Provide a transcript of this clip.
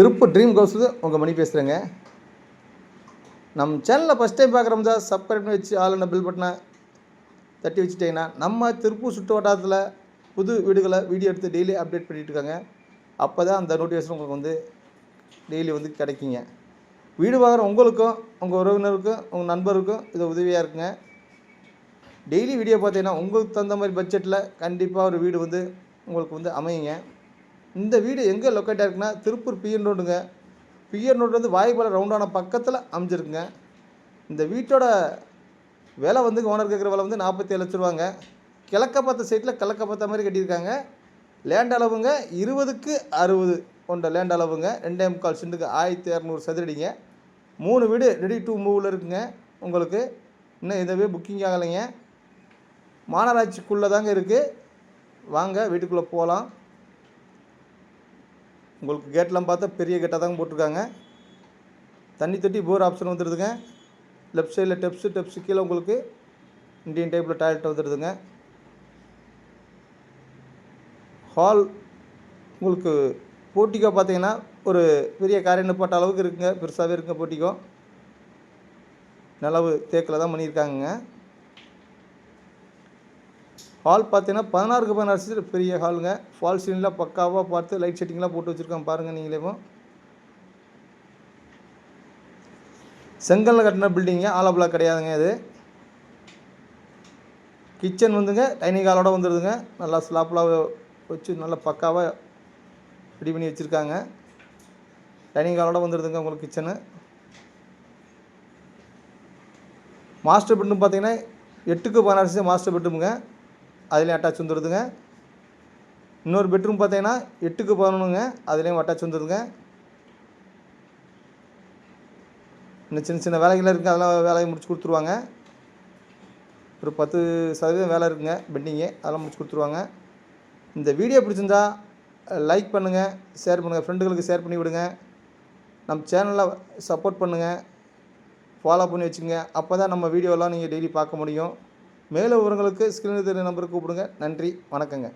Tiruppur dream ஹவுஸில் உங்கள் மணி பேசுகிறேங்க நம்ம சேனலில் ஃபஸ்ட் டைம் பார்க்குறோம் தான் சப்ஸ்கிரைப் பண்ணி வச்சு ஆளுன பில் பட்டனை தட்டி வச்சுட்டிங்கன்னா நம்ம திருப்பூர் சுற்று வட்டாரத்தில் புது வீடுகளை வீடியோ எடுத்து டெய்லி அப்டேட் பண்ணிகிட்டு இருக்காங்க. அப்போ தான் அந்த நோட்டிஃபிகேஷன் உங்களுக்கு வந்து டெய்லி வந்து கிடைக்குங்க. வீடு வாங்குகிற உங்களுக்கும் உங்கள் உறவினருக்கும் உங்கள் நண்பருக்கும் இது உதவியாக இருக்குங்க. டெய்லி வீடியோ பார்த்தீங்கன்னா உங்களுக்கு தகுந்த மாதிரி பட்ஜெட்டில் கண்டிப்பாக ஒரு வீடு வந்து உங்களுக்கு வந்து அமையுங்க. இந்த வீடு எங்கே லொக்கேட்டாக இருக்குன்னா திருப்பூர் பிஎன் ரோடுங்க. பிஎன் ரோடு வந்து வாய்ப்பால் ரவுண்டான பக்கத்தில் அமைஞ்சிருக்குங்க. இந்த வீட்டோட விலை வந்து ஓனர் கேட்குற விலை வந்து நாற்பத்தி ஏழு லட்ச ரூபாங்க. கிழக்க பார்த்த சைட்டில் கிழக்க பார்த்த மாதிரி கட்டியிருக்காங்க. லேண்ட் அளவுங்க இருபதுக்கு அறுபது. கொண்ட லேண்ட் அளவுங்க. ரெண்டே முக்கால் சென்ட்டுக்கு ஆயிரத்தி இரநூறு சதுரடிங்க. மூணு வீடு ரெடி டு மூவில் இருக்குங்க. உங்களுக்கு இன்னும் எந்த புக்கிங் ஆகலைங்க. மாநகராட்சிக்குள்ளே தாங்க இருக்குது வாங்க வீட்டுக்குள்ளே போகலாம் உங்களுக்கு கேட்லாம் பார்த்தா பெரிய கேட்டாக தாங்க போட்டிருக்காங்க. தண்ணி தொட்டி போர் ஆப்ஷன் வந்துடுதுங்க லெஃப்ட் சைடில் டெப்ஸு டெப்ஸு கீழே உங்களுக்கு இண்டியன் டைப்பில் டாய்லெட் வந்துடுதுங்க ஹால் உங்களுக்கு போட்டிக்கோ பார்த்தீங்கன்னா ஒரு பெரிய காரியம் போட்ட அளவுக்கு இருக்குங்க. பெருசாகவே இருக்குங்க போட்டிக்கோ. நிலவு தேக்கில் தான் பண்ணியிருக்காங்கங்க. ஹால் பார்த்தீங்கன்னா பதினாறுக்கு பதினாறு சீட் பெரிய ஹாலுங்க. ஃபால் சீலிங்லாம் பக்காவாக பார்த்து லைட் செட்டிங்லாம் போட்டு வச்சுருக்கோம் பாருங்கள் நீங்களே செங்கல்ல கட்டின பில்டிங்க ஆலோ கிடையாதுங்க இது. கிச்சன் வந்துங்க டைனிங் ஹாலோட வந்துடுதுங்க நல்லா ஸ்லாப்லாக வச்சு நல்லா பக்காவாக ரெடி பண்ணி வச்சுருக்காங்க. டைனிங் ஹாலோட வந்துடுதுங்க உங்களுக்கு கிச்சனு மாஸ்டர் பெட்ரூம் பார்த்தீங்கன்னா எட்டுக்கு பதினாறு மாஸ்டர் பெட்ரூமுங்க அதுலேயும் அட்டாச் வந்துடுதுங்க. இன்னொரு பெட்ரூம் பார்த்தீங்கன்னா எட்டுக்கு பதினொன்றுங்க அதுலேயும் அட்டாச் வந்துடுதுங்க. இன்னும் சின்ன சின்ன வேலைகள்லாம் இருக்குது அதெல்லாம் வேலையை முடிச்சு கொடுத்துருவாங்க. ஒரு பத்து சதவீதம் வேலை இருக்குங்க பெண்டிங்கு அதெல்லாம் முடிச்சு கொடுத்துருவாங்க. இந்த வீடியோ பிடிச்சிருந்தா லைக் பண்ணுங்கள் ஷேர் பண்ணுங்கள் ஃப்ரெண்டுகளுக்கு ஷேர் பண்ணி விடுங்க. நம்ம சேனலில் சப்போர்ட் பண்ணுங்கள் ஃபாலோ பண்ணி வச்சுங்க அப்போ தான் நம்ம வீடியோலாம் நீங்கள் டெய்லி பார்க்க முடியும். மேலும் விவரங்களுக்கு ஸ்க்ரீனில் தெரிய நம்பருக்கு கூப்பிடுங்க. நன்றி. வணக்கங்க.